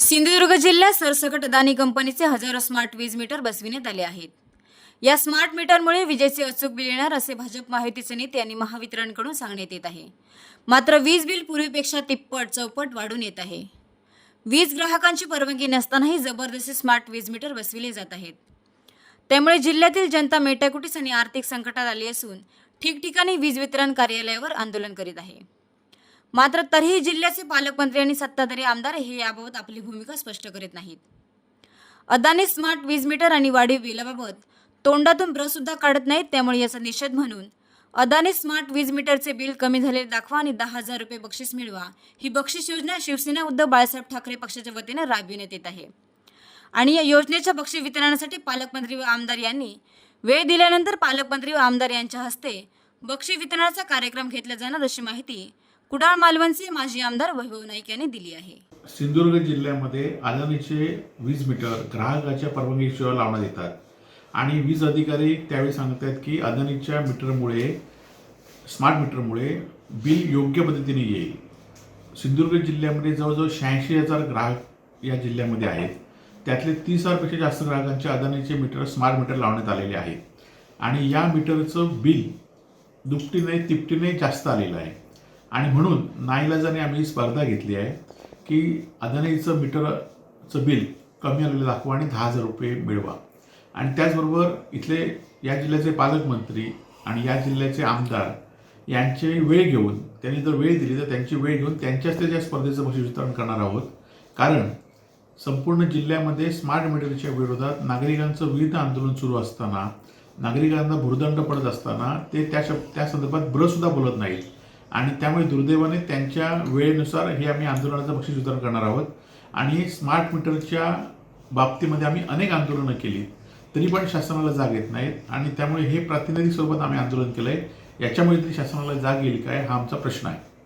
सिंधुदुर्ग जिल्ह्यात सरसकट अदानी कंपनीचे हजारो स्मार्ट वीज मीटर बसविण्यात आले आहेत. या स्मार्ट मीटरमुळे विजेचे अचूक बिल येणार असे भाजप माहितीचे नेते आणि महावितरणकडून सांगण्यात येत आहे. मात्र वीज बिल पूर्वीपेक्षा तिप्पट चौपट वाढून येत आहे. वीज ग्राहकांची परवानगी नसतानाही जबरदस्ती स्मार्ट वीज मीटर बसविले जात आहेत. त्यामुळे जिल्ह्यातील जनता मेटाकुटीस आणि आर्थिक संकटात आली असून ठिकठिकाणी वीज वितरण कार्यालयावर आंदोलन करीत आहे. मात्र तरीही जिल्ह्याचे पालकमंत्री आणि सत्ताधारी आमदार हे याबाबत आपली भूमिका स्पष्ट करीत नाहीत. अदानी स्मार्ट वीज मीटर आणि वाढीव बिलाबाबत तोंडातून ब्रसुद्धा काढत नाहीत त्यामुळे याचा निषेध म्हणून अदानी स्मार्ट वीज मीटरचे बिल कमी झालेले दाखवा आणि दहा हजार रुपये बक्षीस मिळवा. ही बक्षीस योजना शिवसेना उद्धव बाळासाहेब ठाकरे पक्षाच्या वतीने राबविण्यात येत आहे. आणि या योजनेच्या बक्षीस वितरणासाठी पालकमंत्री व आमदार यांनी वेळ दिल्यानंतर पालकमंत्री व आमदार यांच्या हस्ते बक्षीस वितरणाचा कार्यक्रम घेतला जाणार अशी माहिती कुडाळ मालवणचे माजी आमदार वैभव नाईक यांनी दिली आहे. सिंधुदुर्ग जिल्ह्यामध्ये अदानीचे वीज मीटर ग्राहकाच्या परवानगीशिवाय लावण्यात येतात. आणि वीज अधिकारी त्यावेळी सांगतात की अदानीच्या मीटरमुळे स्मार्ट मीटरमुळे बिल योग्य पद्धतीने येईल. सिंधुदुर्ग जिल्ह्यामध्ये जवळजवळ शहाऐंशी हजार ग्राहक या जिल्ह्यामध्ये आहेत. त्यातले तीस हजारपेक्षा जास्त ग्राहकांचे अदानीचे मीटर स्मार्ट मीटर लावण्यात आलेले आहेत. आणि या मीटरचं बिल दुपटीने तिपटीने जास्त आलेलं आहे. आणि म्हणून नाईलाजाने आम्ही स्पर्धा घेतली आहे की अदानीचं मीटरचं बिल कमी आलेलं दाखवा आणि दहा हजार रुपये मिळवा. आणि त्याचबरोबर इथले या जिल्ह्याचे पालकमंत्री आणि या जिल्ह्याचे आमदार यांचे वेळ घेऊन त्यांनी जर वेळ दिली तर त्यांची वेळ घेऊन त्यांच्याच त्या स्पर्धेचं बक्षीस वितरण करणार आहोत. कारण संपूर्ण जिल्ह्यामध्ये स्मार्ट मीटरच्या विरोधात नागरिकांचं विविध आंदोलन सुरू असताना नागरिकांना भुर्दंड पडत असताना ते त्या शब त्या संदर्भात ब्रसुद्धा बोलत नाहीत. आणि त्यामुळे दुर्दैवाने त्यांच्या वेळेनुसार हे आम्ही आंदोलनाचं बक्षीस वितरण करणार आहोत. आणि स्मार्ट मीटरच्या बाबतीमध्ये आम्ही अनेक आंदोलनं केली तरी पण शासनाला जाग येत नाहीत. आणि त्यामुळे हे प्रातिनिधिक स्वरूपात आम्ही आंदोलन केलं आहे याच्यामुळे तरी शासनाला जाग येईल काय हा आमचा प्रश्न आहे.